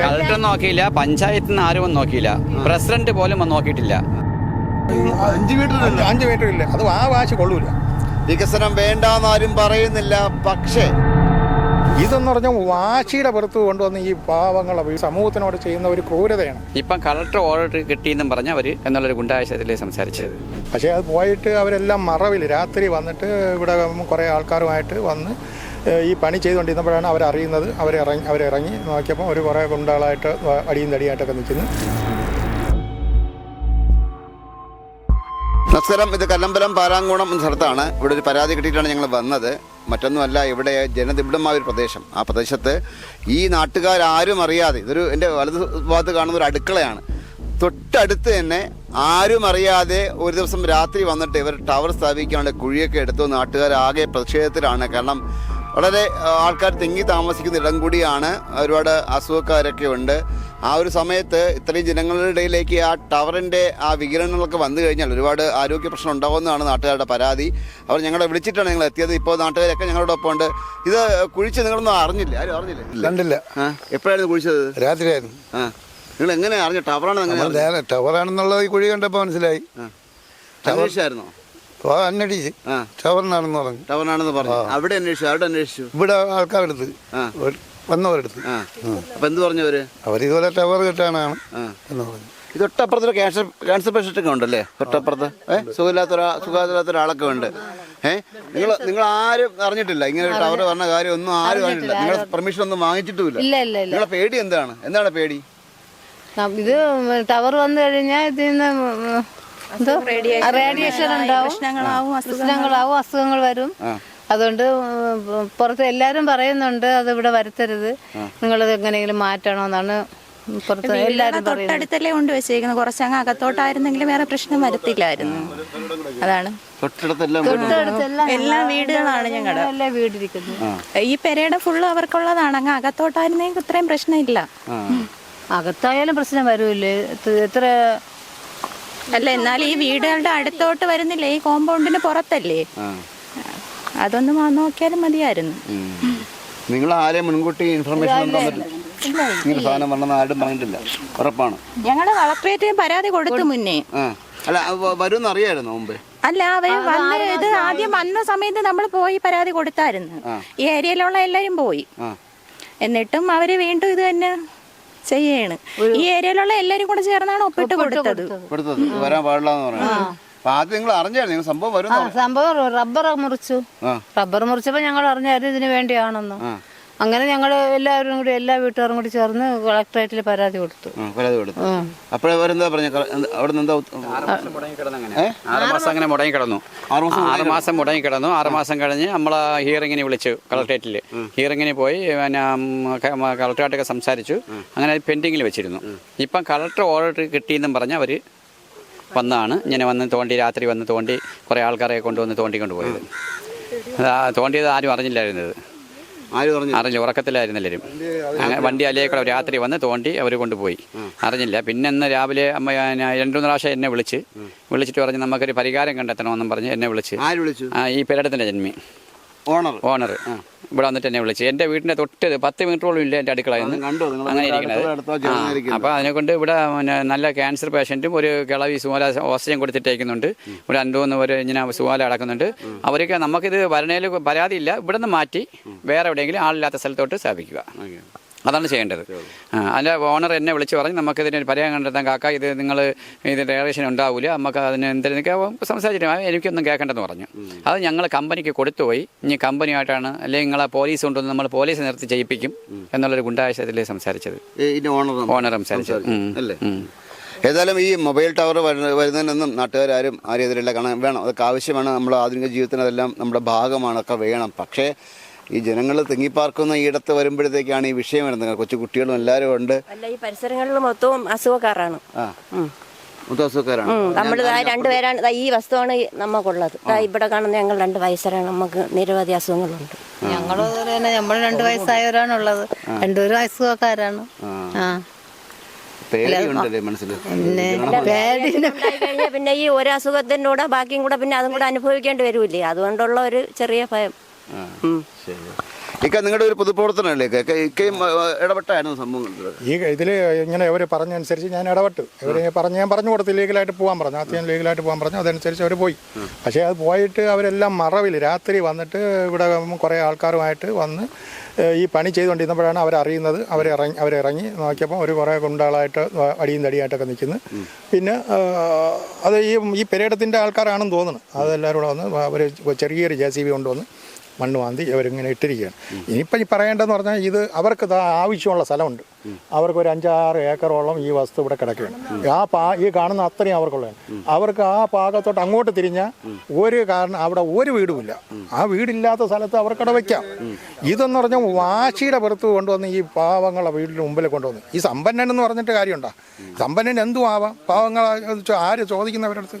Collector നോക്കിയില്ല. പഞ്ചായത്തിൽ നിന്ന് ആരും വന്ന് നോക്കിയില്ല. പ്രസിഡന്റ് പോലും വന്ന് നോക്കിയിട്ടില്ല. അഞ്ച് മീറ്റർ അഞ്ച് അഞ്ച് മീറ്റർ ഇല്ല. അത് ആ വാശി കൊള്ളൂല. വികസനം ആരും പറയുന്നില്ല. പക്ഷേ ഇതെന്ന് പറഞ്ഞാൽ വാശിയുടെ പുറത്ത് കൊണ്ടുവന്ന് ഈ പാവങ്ങളെ ഈ സമൂഹത്തിനോട് ചെയ്യുന്ന ഒരു ക്രൂരതയാണ്. ഇപ്പം കളക്ടർ ഓർഡർ കിട്ടിയെന്നും പറഞ്ഞ അവർ എന്നുള്ളൊരു ഗുണ്ടാശയത്തിലേ സംസാരിച്ചത്. പക്ഷേ അത് പോയിട്ട് അവരെല്ലാം മറവിൽ രാത്രി വന്നിട്ട് ഇവിടെ കുറേ ആൾക്കാരുമായിട്ട് വന്ന് ഈ പണി ചെയ്തുകൊണ്ടിരുന്നപ്പോഴാണ് അവരറിയുന്നത്. അവരിറങ്ങി അവരിറങ്ങി നോക്കിയപ്പോൾ ഒരു കുറേ ഗുണ്ടകളായിട്ട് അടിയും തടിയായിട്ടൊക്കെ നിൽക്കുന്നു. നമസ്കാരം ഇത് കല്ലമ്പലം പാരാങ്കുണം എന്ന സ്ഥലത്താണ് ഇവിടെ ഒരു പരാതി കിട്ടിയിട്ടാണ് ഞങ്ങൾ വന്നത്. മറ്റൊന്നുമല്ല ഇവിടെ ജനനിബിഡമായ ഒരു പ്രദേശം. ആ പ്രദേശത്ത് ഈ നാട്ടുകാരും അറിയാതെ ഇതൊരു എന്റെ വലത് ഭാഗത്ത് കാണുന്ന ഒരു അടുക്കളയാണ്. തൊട്ടടുത്ത് തന്നെ ആരും അറിയാതെ ഒരു ദിവസം രാത്രി വന്നിട്ട് ഇവർ ടവർ സ്ഥാപിക്കാണ്ട് കുഴിയൊക്കെ എടുത്തു. നാട്ടുകാരാകെ പ്രതിഷേധത്തിലാണ്. കാരണം വളരെ ആൾക്കാർ തിങ്ങി താമസിക്കുന്ന ഇടം കൂടിയാണ് ഒരുപാട് അസുഖക്കാരൊക്കെ ഉണ്ട്. ആ ഒരു സമയത്ത് ഇത്രയും ജനങ്ങളുടെ ഇടയിലേക്ക് ആ ടവറിന്റെ ആ വികിരണങ്ങളൊക്കെ വന്നു കഴിഞ്ഞാൽ ഒരുപാട് ആരോഗ്യ പ്രശ്നം ഉണ്ടാകുമെന്നാണ് നാട്ടുകാരുടെ പരാതി. അവർ ഞങ്ങളെ വിളിച്ചിട്ടാണ് ഞങ്ങൾ എത്തിയത്. ഇപ്പോൾ നാട്ടുകാരൊക്കെ ഞങ്ങളുടെ ഒപ്പം ഉണ്ട് ഇത് കുഴിച്ച് നിങ്ങളൊന്നും അറിഞ്ഞില്ല? ആരും അറിഞ്ഞില്ല? കണ്ടില്ല. എപ്പോഴായിരുന്നു കുഴിച്ചത്? രാത്രിയായിരുന്നു. ആ നിങ്ങൾ എങ്ങനെ അറിഞ്ഞു ടവറാണ് ടവറാണെന്നുള്ളത് ഈ കുഴി കണ്ടപ്പോൾ മനസ്സിലായി. അന്വേഷിച്ചായിരുന്നോ? അന്വേഷിച്ച്. ടവറിനാണെന്ന് പറഞ്ഞു. ടവറിനാണെന്ന് പറഞ്ഞു. അവിടെ അന്വേഷിച്ചു. അവിടെ അന്വേഷിച്ചു? ഇവിടെ ആൾക്കാരെടുത്ത്. വന്നവരെടുത്ത്. അപ്പം എന്ത് പറഞ്ഞു അവർ? അവരിതുപോലെ ടവർ കിട്ടാനാണ് എന്ന് പറഞ്ഞു. ഇത് തൊട്ടപ്പുറത്തൊരു ക്യാൻസർ ക്യാൻസർ പേഷ്യന്റ് ഒക്കെ ഉണ്ടല്ലേ? തൊട്ടപ്പുറത്ത്? ഏഹ് സുഖമില്ലാത്ത ഒരാ സുഖമില്ലാത്ത ഒരാളൊക്കെ ഉണ്ട്. ഏഹ് നിങ്ങൾ നിങ്ങൾ ആരും അറിഞ്ഞിട്ടില്ല? ഇങ്ങനെ ഒരു ടവർ പറഞ്ഞ കാര്യം ഒന്നും ആരും അറിഞ്ഞിട്ടില്ല. നിങ്ങൾ പെർമിഷൻ ഒന്നും വാങ്ങിച്ചിട്ടില്ല ഇല്ല ഇല്ല ഇല്ല. നിങ്ങളെ പേടി എന്താണ്? എന്താണ് പേടി? ഇത് ടവർ വന്നു കഴിഞ്ഞാൽ ഇതിൽ നിന്ന് റേഡിയേഷൻ ഉണ്ടാവും. പ്രശ്നങ്ങളാവും അസുഖങ്ങൾ. വരും. അതുകൊണ്ട് പുറത്ത് എല്ലാരും പറയുന്നുണ്ട് അത് ഇവിടെ വരുത്തരുത് നിങ്ങളത് എങ്ങനെയെങ്കിലും മാറ്റണമെന്നാണ് പുറത്ത് എല്ലാരും പറയുന്നത്. തൊട്ടടുത്തല്ലേ കൊണ്ട് വെച്ചേക്കുന്നത്. കുറച്ചങ്ങ് അകത്തോട്ടായിരുന്നെങ്കിൽ വേറെ പ്രശ്നം വരത്തില്ലായിരുന്നു. അതാണ്. എല്ലാ വീടുകളാണ് ഞങ്ങളുടെ വീടിരിക്കുന്നത് ഈ പെരയുടെ ഫുള്ള് അവർക്കുള്ളതാണ്. അങ്ങ് അകത്തോട്ടായിരുന്നെങ്കിൽ ഇത്രയും പ്രശ്നമില്ല. അകത്തായാലും പ്രശ്നം വരൂല്ലേ? എത്ര അല്ല എന്നാൽ ഈ വീടുകളുടെ അടുത്തോട്ട് വരുന്നില്ലേ? ഈ കോമ്പൗണ്ടിന് പുറത്തല്ലേ? അതൊന്ന് നോക്കിയാലും മതിയായിരുന്നു. നിങ്ങൾ ആരെ മുൻകൂട്ടി ഇൻഫർമേഷൻ ഇങ്ങനെ സാധനം ആരും പറഞ്ഞിട്ടില്ല. ഉറപ്പാണ്. ഞങ്ങൾ കളക്ടറേറ്റിന് പരാതി കൊടുത്തു മുന്നേ. അല്ല വരും അറിയായിരുന്നു മുമ്പേ? അല്ല അവർ വന്ന് ഇത് ആദ്യം വന്ന സമയത്ത് നമ്മൾ പോയി പരാതി കൊടുത്തായിരുന്നു. ഈ ഏരിയയിലുള്ള എല്ലാരും പോയി. എന്നിട്ടും അവർ വീണ്ടും ഇത് തന്നെ ചെയ്യാണ്. ഈ ഏരിയയിലുള്ള എല്ലാരും കൂടെ ചേർന്നാണ് ഒപ്പിട്ട് കൊടുത്തത്. കൊടുത്തത്. വരാൻ പാടില്ല എന്ന് പറഞ്ഞു അപ്പൊ ആദ്യം നിങ്ങൾ അറിഞ്ഞായിരുന്നു നിങ്ങൾ സംഭവം വരും സംഭവം റബ്ബർ മുറിച്ചു. റബ്ബർ മുറിച്ചപ്പോ ഞങ്ങൾ അറിഞ്ഞായിരുന്നു ഇതിന് വേണ്ടിയാണെന്ന്. അങ്ങനെ ഞങ്ങൾ എല്ലാവരും കൂടി എല്ലാ വീട്ടുകാരും കൂടി ചേർന്ന് കളക്ടറേറ്റിൽ പരാതി കൊടുത്തു. പരാതി കൊടുത്തു. അപ്പോഴെന്താ പറഞ്ഞു? അവിടെ നിന്ന് എന്താ ആറ് മാസം അങ്ങനെ. മുടങ്ങി കിടന്നു. ആറ് മാസം മുടങ്ങി കിടന്നു. ആറ് മാസം കഴിഞ്ഞ് നമ്മൾ ഹിയറിങ്ങിനെ വിളിച്ചു കളക്ടറേറ്റിൽ ഹിയറിങ്ങിന് പോയി പിന്നെ കളക്ടറായിട്ടൊക്കെ സംസാരിച്ചു. അങ്ങനെ പെൻഡിങ്ങിൽ വെച്ചിരുന്നു. ഇപ്പം കളക്ടർ ഓർഡർ കിട്ടിയെന്നും പറഞ്ഞ് അവർ വന്നാണ്. ഇങ്ങനെ വന്ന് തോണ്ടി രാത്രി വന്ന് തോണ്ടി കുറേ ആൾക്കാരെ കൊണ്ടുവന്ന് തോണ്ടി കൊണ്ടുപോയത്. തോണ്ടിയത് ആരും അറിഞ്ഞില്ലായിരുന്നത് ആര് പറഞ്ഞു? അറിഞ്ഞില്ല ഉറക്കത്തിലായിരുന്നു എല്ലാവരും അങ്ങനെ വണ്ടി അല്ലേക്കൂടെ രാത്രി വന്ന് തോണ്ടി അവർ കൊണ്ടുപോയി. അറിഞ്ഞില്ല. പിന്നെ ഇന്ന് രാവിലെ അമ്മ രണ്ടു മൂന്ന് പ്രാവശ്യം എന്നെ വിളിച്ച് വിളിച്ചിട്ട് പറഞ്ഞ് നമുക്കൊരു പരിഹാരം കണ്ടെത്തണമെന്നും പറഞ്ഞ് എന്നെ വിളിച്ച്. ആര് വിളിച്ചു? ആ ഈ പേരടത്തിന്റെ ജന്മി. ഓണർ. ഓണർ. ഇവിടെ വന്നിട്ട് എന്നെ വിളിച്ചത് എന്റെ വീടിന്റെ തൊട്ട് പത്ത് മീറ്ററോളം ഇല്ല എന്റെ അടുക്കളയിൽ നിന്ന്. അങ്ങനെ ചേർന്നിരിക്കുന്നത്. അപ്പോൾ അതിനെ കൊണ്ട് ഇവിടെ നല്ല ക്യാൻസർ പേഷ്യന്റും ഒരു കിളവി സുമാല ഓക്സിജൻ കൊടുത്തിട്ടേക്കുന്നുണ്ട്. ഇവിടെ രണ്ടു മൂന്ന് പേര് ഇങ്ങനെ സുമാല അടക്കുന്നുണ്ട് അവരൊക്കെ നമുക്കിത് വരണേൽ പരാതിയില്ല. ഇവിടെ നിന്ന് മാറ്റി വേറെ എവിടെയെങ്കിലും ആളില്ലാത്ത സ്ഥലത്തോട്ട് സ്ഥാപിക്കുക. അതാണ് ചെയ്യേണ്ടത്. അതിന്റെ ഓണർ എന്നെ വിളിച്ച് പറഞ്ഞ് നമുക്കിതിന് ഒരു പരിഹാരം കണ്ടെത്താൻ കാക്ക ഇത് നിങ്ങൾ ഇത് ഡയറേഷൻ ഉണ്ടാവില്ല നമുക്ക് അതിന് എന്തെങ്കിലും സംസാരിച്ചിട്ട് "ആ, എനിക്കൊന്നും കേൾക്കേണ്ടെന്ന് പറഞ്ഞു. അത് ഞങ്ങൾ കമ്പനിക്ക് കൊടുത്തുപോയി. ഇനി കമ്പനിയായിട്ടാണ് അല്ലെങ്കിൽ നിങ്ങളെ പോലീസ് കൊണ്ടുവന്ന് നമ്മൾ പോലീസ് നിർത്തി ചെയ്യിപ്പിക്കും എന്നുള്ളൊരു ഗുണ്ടാശയത്തിലേ സംസാരിച്ചത്. ഓണർ സംസാരിച്ചത്. അല്ലേ. ഏതായാലും ഈ മൊബൈൽ ടവർ വരുന്ന- വരുന്നതിനൊന്നും നാട്ടുകാരും ആരും എതിരില്ല കാരണം വേണം. അതൊക്കെ ആവശ്യമാണ്. നമ്മുടെ ആധുനിക ജീവിതത്തിന് അതെല്ലാം നമ്മുടെ ഭാഗമാണ് ഒക്കെ വേണം. പക്ഷേ ഈ ജനങ്ങൾ തിങ്ങിപ്പാർക്കുന്ന ഈ ഇടത്ത് വരുമ്പോഴത്തേക്കാണ് ഈ വിഷയം വരുന്നത്. കൊച്ചു കുട്ടികളും എല്ലാവരും ഉണ്ട്. അല്ല ഈ പരിസരങ്ങളിൽ മൊത്തവും അസുഖക്കാരാണ്. മൊത്തം അസുഖക്കാരാണ്. നമ്മൾ രണ്ടുപേരാണ് ഈ വസ്തുവാണ് നമുക്കുള്ളത് ഇവിടെ കാണുന്ന ഞങ്ങൾ രണ്ട് വയസ്സരാണ്. നമുക്ക് നിരവധി അസുഖങ്ങളുണ്ട്. ഞങ്ങളും അതുപോലെ തന്നെ നമ്മൾ രണ്ട് വയസ്സായവരാണുള്ളത്. രണ്ടുപേരും അസുഖക്കാരാണ്. ആ. പിന്നെ ഈ ഒരു അസുഖത്തിന്റെ കൂടെ ബാക്കിയും കൂടെ പിന്നെ അതും കൂടെ അനുഭവിക്കേണ്ടി വരൂലേ അതുകൊണ്ടുള്ള ഒരു ചെറിയ ഭയം. ഇക്ക നിങ്ങളുടെ ഒരു പൊതുപ്രവർത്തനമല്ലേ? അല്ലേ ഇക്കയും ഇടപെട്ടായിരുന്നു സംഭവം ഈ ഇതിൽ ഇങ്ങനെ അവർ പറഞ്ഞനുസരിച്ച് ഞാൻ ഇടപെട്ടു. ഇവർ പറഞ്ഞ് ഞാൻ പറഞ്ഞു കൊടുത്തു ലീഗലായിട്ട് പോകാൻ പറഞ്ഞു. അത്യാവശ്യം ലീഗലായിട്ട് പോകാൻ പറഞ്ഞു. അതനുസരിച്ച് അവർ പോയി. പക്ഷേ അത് പോയിട്ട് അവരെല്ലാം മറവിൽ രാത്രി വന്നിട്ട് ഇവിടെ കുറേ ആൾക്കാരുമായിട്ട് വന്ന് ഈ പണി ചെയ്തുകൊണ്ടിരുന്നപ്പോഴാണ് അവരറിയുന്നത് അവരിറങ്ങി അവരിറങ്ങി നോക്കിയപ്പോൾ ഒരു കുറേ ഗുണ്ടകളായിട്ട് അടിയും തടിയായിട്ടൊക്കെ നിൽക്കുന്നു. പിന്നെ അത് ഈ ഈ പെരേടത്തിന്റെ ആൾക്കാരാണെന്ന് തോന്നുന്നു. അതെല്ലാവരും കൂടെ വന്ന് അവർ ചെറിയൊരു ജെ സി ബി കൊണ്ടുവന്ന് മണ്ണ് മാന്തി അവരിങ്ങനെ ഇട്ടിരിക്കുകയാണ്. ഇനിയിപ്പം ഈ പറയേണ്ടതെന്ന് പറഞ്ഞാൽ ഇത് അവർക്ക് ആവശ്യമുള്ള സ്ഥലമുണ്ട്. അവർക്ക് ഒരു അഞ്ചാറ് ഏക്കറോളം ഈ വസ്തു ഇവിടെ കിടക്കുകയാണ്. ആ പാ ഈ കാണുന്ന അത്രയും അവർക്കുള്ളതാണ്. അവർക്ക് ആ പാകത്തോട്ട് അങ്ങോട്ട് തിരിഞ്ഞ ഒരു കാരണം അവിടെ ഒരു വീടുമില്ല. ആ വീടില്ലാത്ത സ്ഥലത്ത് അവർക്കവിടെ വയ്ക്കാം ഇതെന്ന് പറഞ്ഞാൽ വാശിയുടെ പുറത്ത് കൊണ്ടുവന്ന് ഈ പാവങ്ങളെ വീടിന് മുമ്പിൽ കൊണ്ടുവന്ന്. ഈ സമ്പന്നൻ എന്ന് പറഞ്ഞിട്ട് കാര്യമുണ്ടോ? സമ്പന്നൻ എന്തും ആവാം. പാവങ്ങളെ ആര് ചോദിക്കുന്നവരുടെ അടുത്ത്?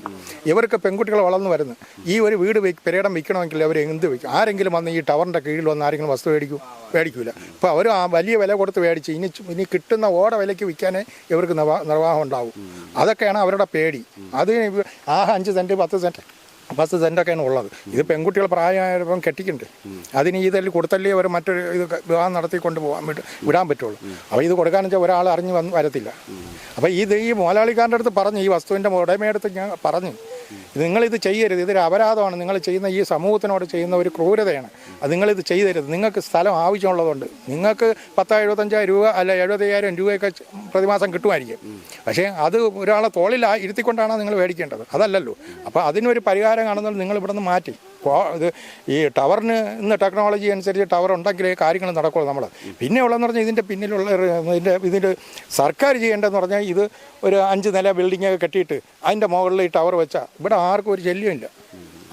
ഇവർക്ക് പെൺകുട്ടികൾ വളർന്നു വരുന്നു. ഈ ഒരു വീട് പെരേടം വിൽക്കണമെങ്കിൽ അവർ എന്ത് വെക്കും? ആരെങ്കിലും വന്ന് ഈ ടവറിന്റെ കീഴിൽ വന്ന് ആരെങ്കിലും വസ്തു മേടിക്കും? മേടിക്കൂല. ഇപ്പോൾ അവർ ആ വലിയ വില കൊടുത്ത് മേടിച്ച് ഇനി ഇനി കിട്ടുന്ന ഓട വിലയ്ക്ക് വിൽക്കാനേ ഇവർക്ക് നിർവാ- നിർവാഹം ഉണ്ടാവും. അതൊക്കെയാണ് അവരുടെ പേടി. അത് ആ അഞ്ച് സെന്റ് പത്ത് സെന്റ് പത്ത് സെന്റൊക്കെയാണ് ഉള്ളത്. ഇത് പെൺകുട്ടികൾ പ്രായമായപ്പം കെട്ടിക്കുന്നുണ്ട് അതിന് ഈ തല്ലി കൊടുത്തല്ലേ അവർ മറ്റൊരു ഇത് വിവാഹം നടത്തിക്കൊണ്ട് പോകാൻ വിടാൻ പറ്റുള്ളൂ. അപ്പോൾ ഇത് കൊടുക്കാന്ന് വെച്ചാൽ ഒരാൾ അറിഞ്ഞ് വന്ന് വരത്തില്ല. അപ്പോൾ ഇത് ഈ മുതലാളിക്കാരന്റെ അടുത്ത് പറഞ്ഞു ഈ വസ്തുവിന്റെ ഉടമയടുത്ത് ഞാൻ പറഞ്ഞു. നിങ്ങളിത് ചെയ്യരുത്. ഇതൊരു അപരാധമാണ്. നിങ്ങൾ ചെയ്യുന്ന ഈ സമൂഹത്തിനോട് ചെയ്യുന്ന ഒരു ക്രൂരതയാണ്. അത് നിങ്ങളിത് ചെയ്തരുത്. നിങ്ങൾക്ക് സ്ഥലം ആവശ്യമുള്ളതുകൊണ്ട്. നിങ്ങൾക്ക് പത്ത് എഴുപത്തഞ്ചായിരം രൂപ അല്ല എഴുപത്തയ്യായിരം രൂപയൊക്കെ പ്രതിമാസം കിട്ടുമായിരിക്കും. പക്ഷേ അത് ഒരാളെ തോളിൽ ഇരുത്തിക്കൊണ്ടാണ് നിങ്ങൾ മേടിക്കേണ്ടത്. അതല്ലല്ലോ. അപ്പോൾ അതിനൊരു പരിഹാരം കാണുന്നത് നിങ്ങൾ ഇവിടെ നിന്ന് മാറ്റി. ഇത് ഈ ടവറിന് ഇന്ന് ടെക്നോളജി അനുസരിച്ച് ടവർ ഉണ്ടെങ്കിലേ കാര്യങ്ങൾ നടക്കുള്ളൂ നമ്മൾ പിന്നെ ഉള്ളതെന്ന് പറഞ്ഞാൽ ഇതിന്റെ പിന്നിലുള്ള ഇതിന്റെ ഇതിന്റെ സർക്കാർ ചെയ്യേണ്ടതെന്ന് പറഞ്ഞാൽ ഇത് ഒരു അഞ്ച് നില ബിൽഡിംഗ് കെട്ടിയിട്ട് അതിന്റെ മുകളിൽ ഈ ടവർ വെച്ചാൽ ഇവിടെ ആർക്കും ഒരു ശല്യമില്ല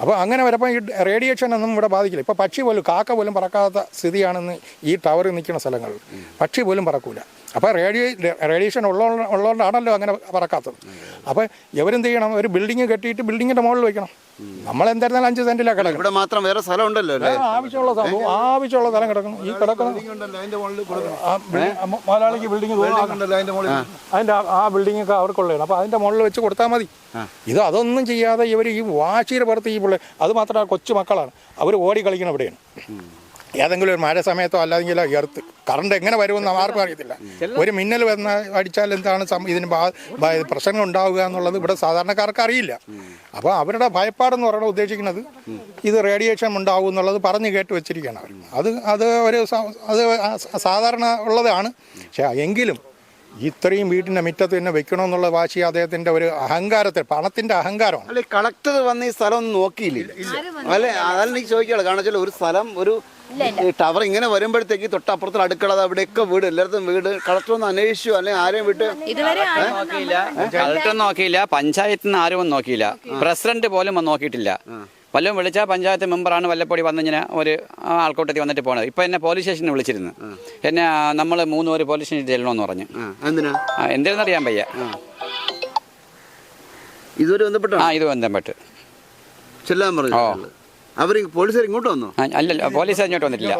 അപ്പോൾ അങ്ങനെ വരുമ്പോൾ ഈ റേഡിയേഷൻ ഒന്നും ഇവിടെ ബാധിക്കില്ല. ഇപ്പോൾ പക്ഷി പോലും കാക്ക പോലും പറക്കാത്ത സ്ഥിതിയാണെന്ന് ഈ ടവർ നിൽക്കുന്ന സ്ഥലങ്ങളിൽ. പക്ഷി പോലും പറക്കൂല. അപ്പോൾ റേഡിയോ റേഡിയേഷൻ ഉള്ള ഉള്ളതുകൊണ്ടാണല്ലോ അങ്ങനെ പറക്കാത്തത്. അപ്പോൾ ഇവരെന്ത് ചെയ്യണം? ഒരു ബിൽഡിംഗ് കെട്ടിയിട്ട് ബിൽഡിങ്ങിന്റെ മുകളിൽ വയ്ക്കണം നമ്മൾ എന്തായിരുന്നാലും അഞ്ച് സെന്റിലാണ് കിടക്കും ഇവിടെ മാത്രം വേറെ സ്ഥലം ഉണ്ടല്ലോ ആവശ്യമുള്ള സംഭവം ആവശ്യമുള്ള സ്ഥലം കിടക്കണം ഈ കിടക്കണം. മലയാളിക്ക് ബിൽഡിംഗ് അതിന്റെ ആ- ആ ബിൽഡിംഗ് ഒക്കെ അവർക്കുള്ളതാണ് അപ്പോൾ അതിന്റെ മുകളിൽ വെച്ച് കൊടുത്താൽ മതി. ഇത് അതൊന്നും ചെയ്യാതെ ഇവർ ഈ വാശിയുടെ പുറത്ത് ഈ പിള്ളേർ അത് മാത്രമല്ല കൊച്ചു മക്കളാണ്. അവർ ഓടി കളിക്കണം ഇവിടെയാണ്. ഏതെങ്കിലും ഒരു മഴ സമയത്തോ അല്ലെങ്കിൽ എർത്ത് കറണ്ട് എങ്ങനെ വരുമെന്ന് ആർക്കും അറിയത്തില്ല. ഒരു മിന്നൽ വന്ന അടിച്ചാൽ എന്താണ് ഇതിന് പ്രശ്നങ്ങൾ ഉണ്ടാവുക എന്നുള്ളത് ഇവിടെ സാധാരണക്കാർക്ക് അറിയില്ല. അപ്പോൾ അവരുടെ ഭയപ്പാടെന്ന് പറയുന്നത് ഉദ്ദേശിക്കുന്നത് ഇത് റേഡിയേഷൻ ഉണ്ടാവും എന്നുള്ളത് പറഞ്ഞ് കേട്ട് വെച്ചിരിക്കുകയാണ് അവർ. അത് അത് ഒരു അത് സാധാരണ ഉള്ളതാണ്. പക്ഷേ എങ്കിലും ഇത്രയും വീടിന്റെ മുറ്റത്ത് തന്നെ വെക്കണമെന്നുള്ള വാശി അദ്ദേഹത്തിന്റെ ഒരു അഹങ്കാരത്തിൽ പണത്തിന്റെ അഹങ്കാരമാണ്. അല്ലെ കളക്ടർ വന്ന് ഈ സ്ഥലം നോക്കിയില്ല? നോക്കിയില്ലേ അല്ലെ അതല്ല ചോദിക്കുകയാണ് കാരണം വെച്ചാൽ ഒരു സ്ഥലം ഒരു ടവർ ഇങ്ങനെ വരുമ്പോഴത്തേക്ക് തൊട്ടപ്പുറത്തുള്ള അടുക്കള അവിടെയൊക്കെ വീട്. എല്ലായിടത്തും വീട്. കളക്ടർ ഒന്ന് അന്വേഷിച്ചു. അല്ലെങ്കിൽ ആരെയും വിട്ട്? ഇതുവരെ ആരും നോക്കിയില്ല. കളക്ടർ നോക്കിയില്ല. പഞ്ചായത്തിൽ നിന്ന് ആരും ഒന്നും നോക്കിയില്ല. പ്രസിഡന്റ് പോലും വന്ന് നോക്കിയിട്ടില്ല. വല്ലതും വിളിച്ച പഞ്ചായത്ത് മെമ്പറാണ് വല്ലപ്പൊടി വന്നിങ്ങനെ ഒരു ആൾക്കൂട്ടത്തിൽ വന്നിട്ട് പോണത്. ഇപ്പൊ എന്നെ പോലീസ് സ്റ്റേഷനിൽ വിളിച്ചിരുന്നു. എന്നെ നമ്മൾ മൂന്ന് പേര് പോലീസ് സ്റ്റേഷനിൽ ചെല്ലണമെന്ന് പറഞ്ഞു. എന്തിനെന്നറിയാൻ വയ്യ. ഇതുവരെ ബന്ധപ്പെട്ടോ? ആ ഇത് ബന്ധപ്പെട്ട്. ചെല്ലാൻ പറഞ്ഞു. അവർ പോലീസുകാർ ഇങ്ങോട്ട് വന്നോ? അല്ലല്ല പോലീസ് അങ്ങോട്ട് വന്നിട്ടില്ല.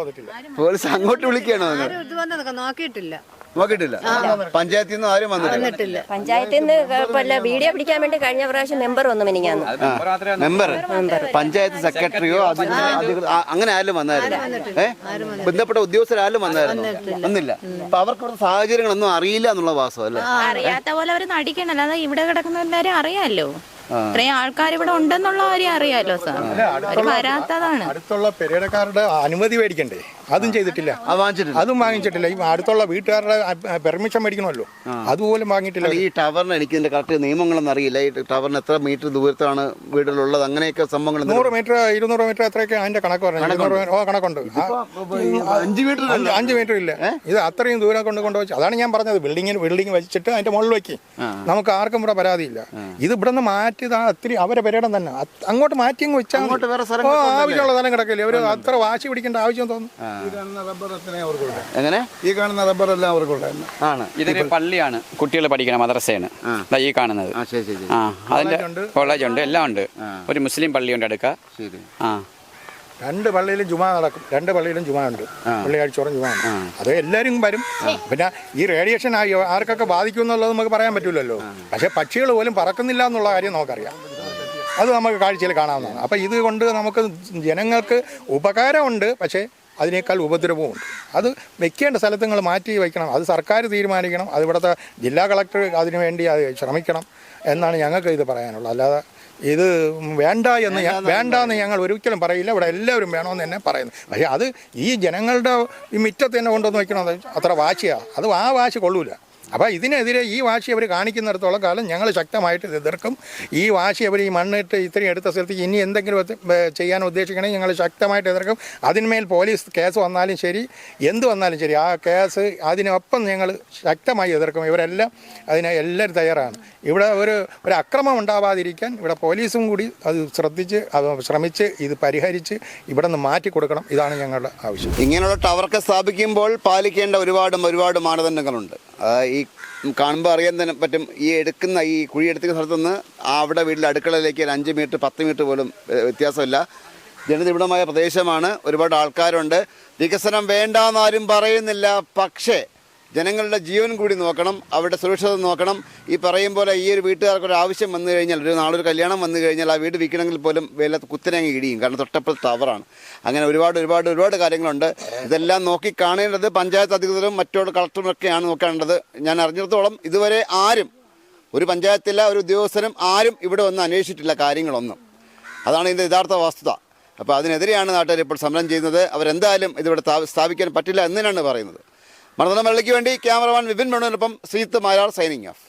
പോലീസ് അങ്ങോട്ട് വിളിക്കുകയാണോ നിങ്ങൾ? ഇത് വന്നതൊക്കെ നോക്കിയിട്ടില്ല. നോക്കിയിട്ടില്ല? പഞ്ചായത്തിൽ നിന്ന് ആരും വന്നിട്ടില്ല. പഞ്ചായത്തിൽ നിന്ന് വീഡിയോ പിടിക്കാൻ വേണ്ടി കഴിഞ്ഞ പ്രാവശ്യം മെമ്പർ വന്നു മിനിങ്ങാന്ന് മെമ്പർ. പഞ്ചായത്ത് സെക്രട്ടറിയോ അങ്ങനെ ആരും വന്നായിരുന്നു. ഏഹ് ബന്ധപ്പെട്ട ഉദ്യോഗസ്ഥരാരും വന്നായിരുന്നു. വന്നില്ല. അപ്പൊ അവർക്ക് ഇവിടുത്തെ സാഹചര്യങ്ങളൊന്നും അറിയില്ല എന്നുള്ള വാസം അല്ലേ? അറിയാത്ത പോലെ അവർ നടിക്കണം അല്ലാതെ ഇവിടെ കിടക്കുന്ന എല്ലാവരും അറിയാലോ ഇത്രയും ആൾക്കാർ ഇവിടെ ഉണ്ടെന്നുള്ള കാര്യം അറിയാലോ സാർ. വരാത്തതാണ്. അടുത്തുള്ള പെരേടക്കാരുടെ അനുമതി മേടിക്കണ്ടേ? അതും ചെയ്തിട്ടില്ല. അത് വാങ്ങിച്ചിട്ടില്ല. അതും വാങ്ങിച്ചിട്ടില്ല. ഈ അടുത്തുള്ള വീട്ടുകാരുടെ പെർമിഷൻ മേടിക്കണമല്ലോ. അതുപോലും വാങ്ങിയിട്ടില്ല. ഈ ടവറിന് എനിക്ക് ഇതിന്റെ കറക്റ്റ് നിയമങ്ങളൊന്നും അറിയില്ല. ഈ ടവറിന് എത്ര മീറ്റർ ദൂരത്താണ് വീടുകളുള്ളത്? അങ്ങനെയൊക്കെ സംഭവങ്ങൾ നൂറ് മീറ്റർ ഇരുന്നൂറ് മീറ്റർ എത്രയൊക്കെ അതിന്റെ കണക്ക് പറഞ്ഞു ഓ കണക്കുണ്ട്. അഞ്ച് മീറ്റർ അഞ്ച് മീറ്റർ ഇല്ല. ഇത് അത്രയും ദൂരം കൊണ്ട് കൊണ്ടുവച്ച് അതാണ് ഞാൻ പറഞ്ഞത്. ബിൽഡിങ്ങിന് ബിൽഡിംഗ് വെച്ചിട്ട് അതിന്റെ മുകളിൽ വെക്കി. നമുക്ക് ആർക്കും ഇവിടെ പരാതിയില്ല. ഇത് ഇവിടെ നിന്ന് മാറ്റി ഒത്തിരി അവരെ പെരേടം തന്നെ. അങ്ങോട്ട് മാറ്റി വെച്ചാൽ ആവശ്യമുള്ള സ്ഥലം കിടക്കില്ലേ? അവർ അത്ര വാശി പിടിക്കേണ്ട ആവശ്യം തോന്നുന്നു. ഈ കാണുന്ന റബ്ബർ എത്രയും എങ്ങനെ? ഈ കാണുന്ന റബ്ബർ എല്ലാം അവർക്കുള്ള ആണ്. ഇതൊരു പള്ളിയാണ്. കുട്ടികൾ പഠിക്കുന്ന മദ്രസയാണ്. ഈ കാണുന്നത്. ആ ശരി ശരി ശരി. അതിന്റെ കോളേജ് ഉണ്ട്. എല്ലാം ഉണ്ട്. ഒരു മുസ്ലിം പള്ളിയുണ്ട് അടുക്ക. ശരി. ആ. രണ്ട് പള്ളിയിലും ജുമാ നടക്കും. രണ്ട് പള്ളിയിലും ജുമാ ഉണ്ട്. വെള്ളിയാഴ്ചയോറും ജുമാ ഉണ്ട്. അത് എല്ലാവരും വരും. പിന്നെ ഈ റേഡിയേഷൻ ആർക്കൊക്കെ ബാധിക്കും എന്നുള്ളത് നമുക്ക് പറയാൻ പറ്റില്ലല്ലോ പക്ഷെ പക്ഷികൾ പോലും പറക്കുന്നില്ല എന്നുള്ള കാര്യം നമുക്കറിയാം. അത് നമുക്ക് കാഴ്ചയിൽ കാണാവുന്നതാണ്. അപ്പം ഇത് കൊണ്ട് നമുക്ക് ജനങ്ങൾക്ക് ഉപകാരമുണ്ട്. പക്ഷേ അതിനേക്കാൾ ഉപദ്രവവും ഉണ്ട്. അത് വെക്കേണ്ട സ്ഥലത്ത് നിങ്ങൾ മാറ്റി വയ്ക്കണം. അത് സർക്കാർ തീരുമാനിക്കണം. അത് ഇവിടുത്തെ ജില്ലാ കളക്ടർ അതിനു വേണ്ടി അത് ശ്രമിക്കണം എന്നാണ് ഞങ്ങൾക്ക് ഇത് പറയാനുള്ളത്. അല്ലാതെ ഇത് വേണ്ട എന്ന് വേണ്ട എന്ന് ഞങ്ങൾ ഒരിക്കലും പറയില്ല. ഇവിടെ എല്ലാവരും വേണമെന്ന് തന്നെ പറയുന്നു. പക്ഷേ അത് ഈ ജനങ്ങളുടെ ഈ മിറ്റത്ത് തന്നെ കൊണ്ടുവന്ന് വയ്ക്കണമെന്ന് അത്ര വാശിയാണ് അത് ആ വാശി കൊള്ളൂല. അപ്പോൾ ഇതിനെതിരെ ഈ വാശി അവർ കാണിക്കുന്നിടത്തോളം കാലം ഞങ്ങൾ ശക്തമായിട്ട് എതിർക്കും. ഈ വാശി അവർ ഈ മണ്ണിട്ട് ഇത്രയും എടുത്ത സ്ഥലത്ത് ഇനി എന്തെങ്കിലും ചെയ്യാൻ ഉദ്ദേശിക്കണമെങ്കിൽ ഞങ്ങൾ ശക്തമായിട്ട് എതിർക്കും. അതിന്മേൽ പോലീസ് കേസ് വന്നാലും ശരി എന്ത് വന്നാലും ശരി ആ കേസ് അതിനൊപ്പം ഞങ്ങൾ ശക്തമായി എതിർക്കും. ഇവരെല്ലാം അതിന് എല്ലാവരും തയ്യാറാണ്. ഇവിടെ ഒരു ഒരു അക്രമം ഉണ്ടാവാതിരിക്കാൻ ഇവിടെ പോലീസും കൂടി അത് ശ്രദ്ധിച്ച് അത് ശ്രമിച്ച് ഇത് പരിഹരിച്ച് ഇവിടെ നിന്ന് മാറ്റി കൊടുക്കണം. ഇതാണ് ഞങ്ങളുടെ ആവശ്യം. ഇങ്ങനെയുള്ള ടവറൊക്കെ സ്ഥാപിക്കുമ്പോൾ പാലിക്കേണ്ട ഒരുപാട് ഒരുപാട് മാനദണ്ഡങ്ങളുണ്ട്. ഈ കാണുമ്പോൾ അറിയാൻ തന്നെ പറ്റും ഈ എടുക്കുന്ന ഈ കുഴി എടുക്കുന്ന സ്ഥലത്തുനിന്ന് അവിടെ വീട്ടിലെ അടുക്കളയിലേക്ക് ഒരു അഞ്ച് മീറ്റർ പത്ത് മീറ്റർ പോലും വ്യത്യാസമില്ല. ജനനിബിഡമായ പ്രദേശമാണ്. ഒരുപാട് ആൾക്കാരുണ്ട്. വികസനം വേണ്ടാന്നാരും പറയുന്നില്ല. പക്ഷേ ജനങ്ങളുടെ ജീവൻ കൂടി നോക്കണം അവരുടെ സുരക്ഷിത നോക്കണം. ഈ പറയും പോലെ ഈ ഒരു വീട്ടുകാർക്ക് ഒരു ആവശ്യം വന്നു കഴിഞ്ഞാൽ ഒരു നാളൊരു കല്യാണം വന്നു കഴിഞ്ഞാൽ ആ വീട് വിൽക്കണമെങ്കിൽ പോലും വില കുത്തനങ്ങ് ഇടിയും. കാരണം തൊട്ടപ്പുറത്ത് ടവറാണ്. അങ്ങനെ ഒരുപാട് ഒരുപാട് ഒരുപാട് കാര്യങ്ങളുണ്ട്. ഇതെല്ലാം നോക്കി കാണേണ്ടത് പഞ്ചായത്ത് അധികൃതരും മറ്റോട് കളക്ടറും ഒക്കെയാണ് നോക്കേണ്ടത്. ഞാൻ അറിഞ്ഞിടത്തോളം ഇതുവരെ ആരും ഒരു പഞ്ചായത്തിലെ ഒരു ഉദ്യോഗസ്ഥനും ആരും ഇവിടെ വന്ന് അന്വേഷിച്ചിട്ടില്ല കാര്യങ്ങളൊന്നും. അതാണ് ഇതിന്റെ യഥാർത്ഥ വസ്തുത. അപ്പോൾ അതിനെതിരെയാണ് നാട്ടുകാർ ഇപ്പോൾ സമരം ചെയ്യുന്നത്. അവരെന്തായാലും ഇതിവിടെ സ്ഥാ- സ്ഥാപിക്കാൻ പറ്റില്ല എന്ന് പറയുന്നത്. മർദ്ദനം വേണ്ടി ക്യാമറമാൻ വിപിൻ മേണോനൊപ്പം ശ്രീത്ത് മാരാർ സൈനിങ് ഓഫ്.